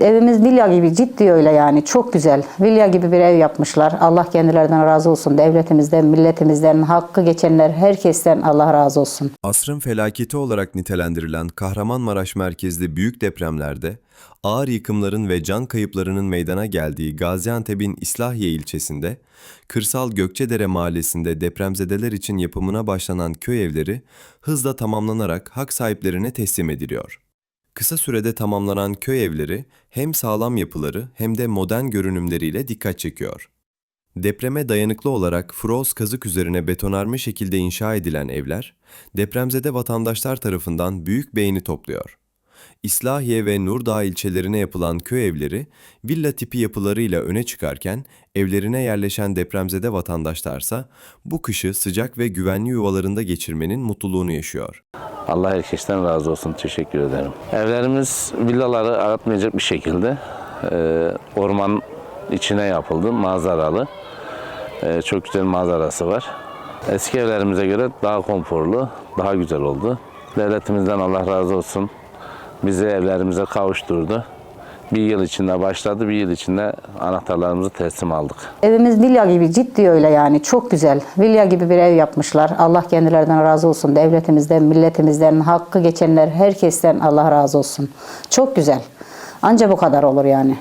Evimiz villa gibi ciddi öyle yani çok güzel. Villa gibi bir ev yapmışlar. Allah kendilerinden razı olsun. Devletimizden, milletimizden, hakkı geçenler herkesten Allah razı olsun. Asrın felaketi olarak nitelendirilen Kahramanmaraş merkezli büyük depremlerde ağır yıkımların ve can kayıplarının meydana geldiği Gaziantep'in İslahiye ilçesinde, Kırsal Gökçedere mahallesinde depremzedeler için yapımına başlanan köy evleri hızla tamamlanarak hak sahiplerine teslim ediliyor. Kısa sürede tamamlanan köy evleri hem sağlam yapıları hem de modern görünümleriyle dikkat çekiyor. Depreme dayanıklı olarak froz kazık üzerine betonarme şekilde inşa edilen evler, depremzede vatandaşlar tarafından büyük beğeni topluyor. İslahiye ve Nurdağ ilçelerine yapılan köy evleri, villa tipi yapılarıyla öne çıkarken, evlerine yerleşen depremzede vatandaşlarsa bu kışı sıcak ve güvenli yuvalarında geçirmenin mutluluğunu yaşıyor. Allah herkesten razı olsun. Teşekkür ederim. Evlerimiz villaları aratmayacak bir şekilde e, orman içine yapıldı. Manzaralı. E, çok güzel manzarası var. Eski evlerimize göre daha konforlu, daha güzel oldu. Devletimizden Allah razı olsun. Bizi evlerimize kavuşturdu. Bir yıl içinde başladı, bir yıl içinde anahtarlarımızı teslim aldık. Evimiz villa gibi ciddi öyle yani çok güzel. Villa gibi bir ev yapmışlar. Allah kendilerinden razı olsun. Devletimizden, milletimizden, hakkı geçenler herkesten Allah razı olsun. Çok güzel. Anca bu kadar olur yani.